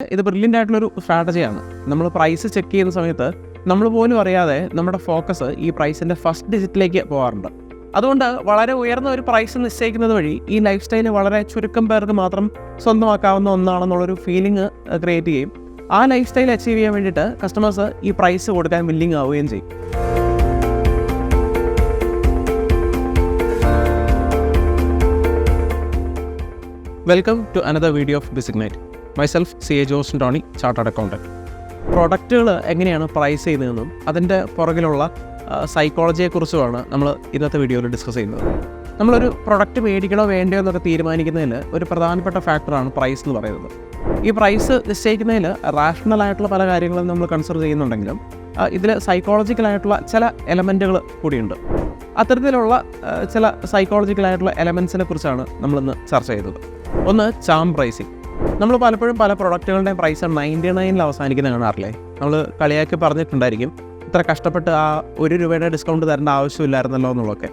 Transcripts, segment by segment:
ഇത് ബ്രില്യന്റ് ആയിട്ടുള്ളൊരു സ്ട്രാറ്റജിയാണ് നമ്മൾ പ്രൈസ് ചെക്ക് ചെയ്യുന്ന സമയത്ത് നമ്മൾ പോലും അറിയാതെ നമ്മുടെ ഫോക്കസ് ഈ പ്രൈസിന്റെ ഫസ്റ്റ് ഡിജിറ്റിലേക്ക് പോകാറുണ്ട്. അതുകൊണ്ട് വളരെ ഉയർന്ന ഒരു പ്രൈസ് നിശ്ചയിക്കുന്നത് വഴി ഈ ലൈഫ് സ്റ്റൈൽ വളരെ ചുരുക്കം പേർക്ക് മാത്രം സ്വന്തമാക്കാവുന്ന ഒന്നാണെന്നുള്ളൊരു ഫീലിംഗ് ക്രിയേറ്റ് ചെയ്യും. ആ ലൈഫ് സ്റ്റൈൽ അച്ചീവ് ചെയ്യാൻ വേണ്ടിയിട്ട് കസ്റ്റമേഴ്സ് ഈ പ്രൈസ് കൊടുക്കാൻ വില്ലിങ് ആവുകയും ചെയ്യും. Welcome to another video of Bizignite myself C A Jose Tony chartered accountant പ്രൊഡക്റ്റുകൾ എങ്ങനെയാണ് പ്രൈസ് ചെയ്യുന്നതെന്നും അതിന്റെ പുറകിലുള്ള സൈക്കോളജിയെക്കുറിച്ചുമാണ് നമ്മൾ ഇന്നത്തെ വീഡിയോയിൽ ഡിസ്കസ് ചെയ്യുന്നത്. നമ്മളൊരു പ്രൊഡക്റ്റ് മേടിക്കണോ വേണ്ടയോ എന്നൊക്കെ തീരുമാനിക്കുന്നതിന് ഒരു പ്രധാനപ്പെട്ട ഫാക്ടറാണ് പ്രൈസ് എന്ന് പറയുന്നത്. ഈ പ്രൈസ് നിശ്ചയിക്കുന്നതിൽ റാഷണൽ ആയിട്ടുള്ള പല കാര്യങ്ങളും നമ്മൾ കൺസിഡർ ചെയ്യുന്നുണ്ടെങ്കിലും ഇതിൽ സൈക്കോളജിക്കലായിട്ടുള്ള ചില എലമെന്റുകൾ കൂടിയുണ്ട്. അത്തരത്തിലുള്ള ചില സൈക്കോളജിക്കലായിട്ടുള്ള എലമെൻസിനെ കുറിച്ചാണ് നമ്മളിന്ന് ചർച്ച ചെയ്തത്. ഒന്ന് ചാം പ്രൈസിങ് നമ്മൾ പലപ്പോഴും പല പ്രൊഡക്റ്റുകളുടെയും പ്രൈസ് നയന്റി നയനിൽ അവസാനിക്കുന്ന കാണാറില്ലേ നമ്മൾ കളിയാക്കി പറഞ്ഞിട്ടുണ്ടായിരിക്കും. ഇത്ര കഷ്ടപ്പെട്ട് ആ ഒരു രൂപയുടെ ഡിസ്കൗണ്ട് തരേണ്ട ആവശ്യമില്ലായിരുന്നല്ലോ എന്നുള്ളതൊക്കെ.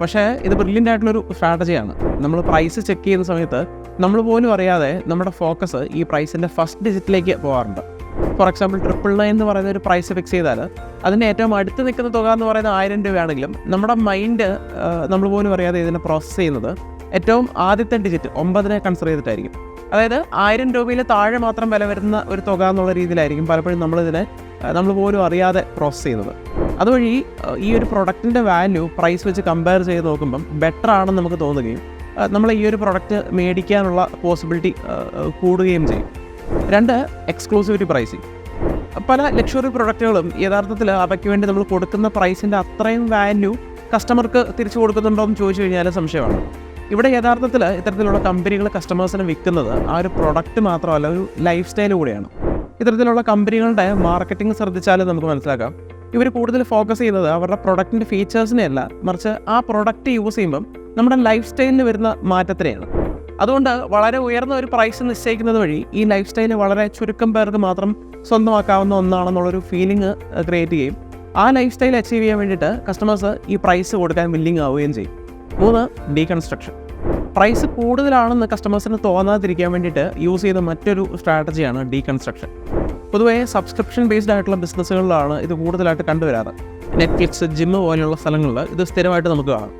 പക്ഷേ ഇത് ബ്രില്യന്റ് ആയിട്ടുള്ളൊരു സ്ട്രാറ്റജിയാണ് നമ്മൾ പ്രൈസ് ചെക്ക് ചെയ്യുന്ന സമയത്ത് നമ്മൾ പോലും അറിയാതെ നമ്മുടെ ഫോക്കസ് ഈ പ്രൈസിന്റെ ഫസ്റ്റ് ഡിജിറ്റിലേക്ക് പോകാറുണ്ട്. ഫോർ എക്സാമ്പിൾ ട്രിപ്പിൾ നയൻ എന്ന് പറയുന്ന ഒരു പ്രൈസ് ഫിക്സ് ചെയ്താൽ അതിന്റെ ഏറ്റവും അടുത്ത് നിൽക്കുന്ന തുക എന്ന് പറയുന്നത് ആയിരം രൂപയാണെങ്കിലും നമ്മുടെ മൈൻഡ് നമ്മൾ പോലും അറിയാതെ ഇതിനെ പ്രോസസ്സ് ചെയ്യുന്നത് ഏറ്റവും ആദ്യത്തെ ഡിജിറ്റ് ഒമ്പതിനെ കൺസിഡർ ചെയ്തിട്ടായിരിക്കും. അതായത് ആയിരം രൂപയിൽ താഴെ മാത്രം വില വരുന്ന ഒരു തുക എന്നുള്ള രീതിയിലായിരിക്കും പലപ്പോഴും നമ്മളിതിനെ നമ്മൾ പോലും അറിയാതെ പ്രോസസ്സ് ചെയ്യുന്നത്. അതുവഴി ഈ ഒരു പ്രൊഡക്റ്റിന്റെ വാല്യൂ പ്രൈസ് വെച്ച് കമ്പയർ ചെയ്ത് നോക്കുമ്പം ബെറ്റർ ആണെന്ന് നമുക്ക് തോന്നുകയും നമ്മൾ ഈ ഒരു പ്രൊഡക്റ്റ് മേടിക്കാനുള്ള പോസിബിലിറ്റി കൂടുകയും ചെയ്യും. രണ്ട് എക്സ്ക്ലൂസിവിറ്റി പ്രൈസിങ് പല ലക്ഷറി പ്രൊഡക്റ്റുകളും യഥാർത്ഥത്തിൽ അവയ്ക്ക് വേണ്ടി നമ്മൾ കൊടുക്കുന്ന പ്രൈസിന്റെ അത്രയും വാല്യൂ കസ്റ്റമർക്ക് തിരിച്ചു കൊടുക്കുന്നുണ്ടോ എന്ന് ചോദിച്ചു കഴിഞ്ഞാൽ സംശയമാണ്. ഇവിടെ യഥാർത്ഥത്തിൽ ഇത്തരത്തിലുള്ള കമ്പനികൾ കസ്റ്റമേഴ്സിന് വിൽക്കുന്നത് ആ ഒരു പ്രൊഡക്റ്റ് മാത്രമല്ല ഒരു ലൈഫ് സ്റ്റൈൽ കൂടിയാണ്. ഇത്തരത്തിലുള്ള കമ്പനികളുടെ മാർക്കറ്റിംഗ് ശ്രദ്ധിച്ചാൽ നമുക്ക് മനസ്സിലാക്കാം. ഇവർ കൂടുതൽ ഫോക്കസ് ചെയ്യുന്നത് അവരുടെ പ്രൊഡക്റ്റിന്റെ ഫീച്ചേഴ്സിനെയല്ല മറിച്ച് ആ പ്രൊഡക്റ്റ് യൂസ് ചെയ്യുമ്പം നമ്മുടെ ലൈഫ് സ്റ്റൈലിന് വരുന്ന മാറ്റത്തിനെയാണ്. അതുകൊണ്ട് വളരെ ഉയർന്ന ഒരു പ്രൈസ് നിശ്ചയിക്കുന്നത് വഴി ഈ ലൈഫ് സ്റ്റൈൽ വളരെ ചുരുക്കം പേർക്ക് മാത്രം സ്വന്തമാക്കാവുന്ന ഒന്നാണെന്നുള്ളൊരു ഫീലിംഗ് ക്രിയേറ്റ് ചെയ്യും. ആ ലൈഫ് സ്റ്റൈൽ അച്ചീവ് ചെയ്യാൻ വേണ്ടിയിട്ട് കസ്റ്റമേഴ്സ് ഈ പ്രൈസ് കൊടുക്കാൻ വില്ലിങ് ആവുകയും ചെയ്യും. മൂന്ന് ഡീകൺസ്ട്രക്ഷൻ പ്രൈസ് കൂടുതലാണെന്ന് കസ്റ്റമേഴ്സിന് തോന്നാതിരിക്കാൻ വേണ്ടിയിട്ട് യൂസ് ചെയ്ത മറ്റൊരു സ്ട്രാറ്റജിയാണ് ഡീകൺസ്ട്രക്ഷൻ പൊതുവേ സബ്സ്ക്രിപ്ഷൻ ബേസ്ഡ് ആയിട്ടുള്ള ബിസിനസ്സുകളിലാണ് ഇത് കൂടുതലായിട്ട് കണ്ടുവരാറ്. നെറ്റ്ഫ്ലിക്സ് ജിമ്മ് പോലെയുള്ള സ്ഥലങ്ങളിൽ ഇത് സ്ഥിരമായിട്ട് നമുക്ക് കാണാം.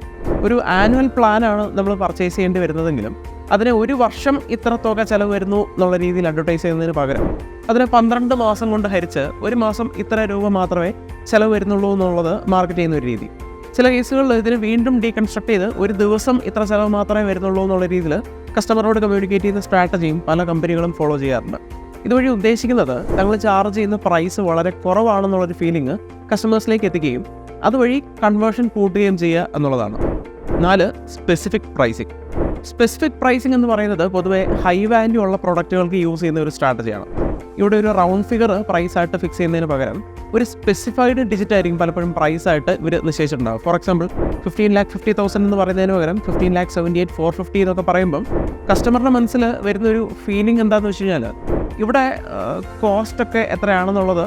ഒരു ആനുവൽ പ്ലാനാണ് നമ്മൾ പർച്ചേസ് ചെയ്യേണ്ടി വരുന്നതെങ്കിലും അതിന് ഒരു വർഷം ഇത്ര തുക ചിലവ് വരുന്നു എന്നുള്ള രീതിയിൽ അഡ്വർടൈസ് ചെയ്യുന്നതിന് പകരം അതിനെ പന്ത്രണ്ട് മാസം കൊണ്ട് ഹരിച്ച് ഒരു മാസം ഇത്ര രൂപ മാത്രമേ ചിലവ് വരുന്നുള്ളൂ എന്നുള്ളത് മാർക്കറ്റ് ചെയ്യുന്ന ഒരു രീതി. ചില കേസുകളിൽ ഇതിന് വീണ്ടും ഡീകൺസ്ട്രക്ട് ചെയ്ത് ഒരു ദിവസം ഇത്ര ചിലവ് മാത്രമേ വരുന്നുള്ളൂ എന്നുള്ള രീതിയിൽ കസ്റ്റമറോട് കമ്മ്യൂണിക്കേറ്റ് ചെയ്യുന്ന സ്ട്രാറ്റജിയും പല കമ്പനികളും ഫോളോ ചെയ്യാറുണ്ട്. ഇതുവഴി ഉദ്ദേശിക്കുന്നത് തങ്ങൾ ചാർജ് ചെയ്യുന്ന പ്രൈസ് വളരെ കുറവാണെന്നുള്ളൊരു ഫീലിംഗ് കസ്റ്റമേഴ്സിലേക്ക് എത്തിക്കുകയും അതുവഴി കൺവേർഷൻ കൂട്ടുകയും ചെയ്യുക എന്നുള്ളതാണ്. നാല് സ്പെസിഫിക് പ്രൈസിങ് സ്പെസിഫിക് പ്രൈസിംഗ് എന്ന് പറയുന്നത് പൊതുവെ ഹൈ വാല്യൂ ഉള്ള പ്രൊഡക്റ്റുകൾക്ക് യൂസ് ചെയ്യുന്ന ഒരു സ്ട്രാറ്റജിയാണ് ഇവിടെ ഒരു റൗണ്ട് ഫിഗർ പ്രൈസായിട്ട് ഫിക്സ് ചെയ്യുന്നതിന് പകരം ഒരു സ്പെസിഫൈഡ് ഡിജിറ്റ് ആയിരിക്കും പലപ്പോഴും പ്രൈസ് ആയിട്ട് ഇവർ നിശ്ചയിച്ചിട്ടുണ്ടാവും for example fifteen lakh fifty thousand എന്ന് പറയുന്നതിന് പകരം fifteen lakh seventy eight four fifty എന്നൊക്കെ പറയുമ്പം കസ്റ്റമറിന്റെ മനസ്സിൽ വരുന്ന ഒരു ഫീലിംഗ് എന്താണെന്ന് വെച്ച് കഴിഞ്ഞാൽ ഇവിടെ കോസ്റ്റൊക്കെ എത്രയാണെന്നുള്ളത്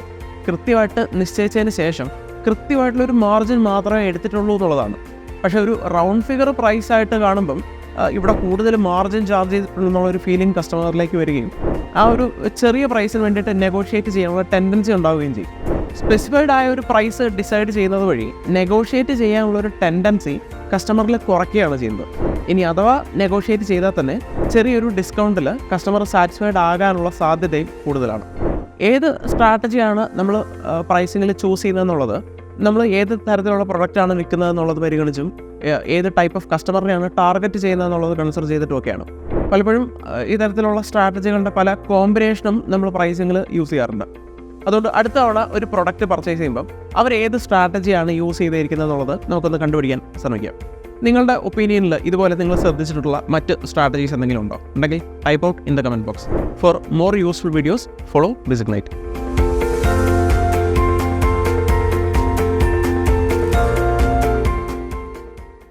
കൃത്യമായിട്ട് നിശ്ചയിച്ചതിന് ശേഷം കൃത്യമായിട്ടുള്ളൊരു മാർജിൻ മാത്രമേ എടുത്തിട്ടുള്ളൂ എന്നുള്ളതാണ്. പക്ഷേ ഒരു റൗണ്ട് ഫിഗർ പ്രൈസ് ആയിട്ട് കാണുമ്പം ഇവിടെ കൂടുതൽ മാർജിൻ ചാർജ് ചെയ്തിട്ടുള്ളൂ എന്നുള്ളൊരു ഫീലിംഗ് കസ്റ്റമറിലേക്ക് വരികയും ആ ഒരു ചെറിയ പ്രൈസിന് വേണ്ടിയിട്ട് നെഗോഷിയേറ്റ് ചെയ്യാനുള്ള ടെൻഡൻസി ഉണ്ടാവുകയും ചെയ്യും. സ്പെസിഫൈഡ് ആയ ഒരു പ്രൈസ് ഡിസൈഡ് ചെയ്യുന്നത് വഴി നെഗോഷിയേറ്റ് ചെയ്യാനുള്ള ഒരു ടെൻഡൻസി കസ്റ്റമറിൽ കുറയ്ക്കുകയാണ് ചെയ്യുന്നത്. ഇനി അഥവാ നെഗോഷിയേറ്റ് ചെയ്താൽ തന്നെ ചെറിയൊരു ഡിസ്കൗണ്ടിൽ കസ്റ്റമർ സാറ്റിസ്ഫൈഡ് ആകാനുള്ള സാധ്യതയും കൂടുതലാണ്. ഏത് സ്ട്രാറ്റജിയാണ് നമ്മൾ പ്രൈസിങ്ങിൽ ചൂസ് ചെയ്യുന്നതെന്നുള്ളത് നമ്മൾ ഏത് തരത്തിലുള്ള പ്രൊഡക്റ്റാണ് വിൽക്കുന്നത് എന്നുള്ളത് പരിഗണിച്ചും ഏത് ടൈപ്പ് ഓഫ് കസ്റ്റമറിനെയാണ് ടാർഗറ്റ് ചെയ്യുന്നത് എന്നുള്ളത് കൺസിഡർ ചെയ്തിട്ടുമൊക്കെയാണ്. പലപ്പോഴും ഇത്തരത്തിലുള്ള സ്ട്രാറ്റജികളുടെ പല കോമ്പിനേഷനും നമ്മൾ പ്രൈസിങ്ങിൽ യൂസ് ചെയ്യാറുണ്ട്. അതുകൊണ്ട് അടുത്ത തവണ ഒരു പ്രൊഡക്റ്റ് പർച്ചേസ് ചെയ്യുമ്പം അവർ ഏത് സ്ട്രാറ്റജിയാണ് യൂസ് ചെയ്തിരിക്കുന്നത് എന്നുള്ളത് നമുക്കൊന്ന് കണ്ടുപിടിക്കാൻ ശ്രമിക്കാം. നിങ്ങളുടെ ഒപ്പീനിയനിൽ ഇതുപോലെ നിങ്ങൾ ശ്രദ്ധിച്ചിട്ടുള്ള മറ്റ് സ്ട്രാറ്റജീസ് എന്തെങ്കിലും ഉണ്ടോ? ഉണ്ടെങ്കിൽ type out in the comment box for more useful videos follow Bizignite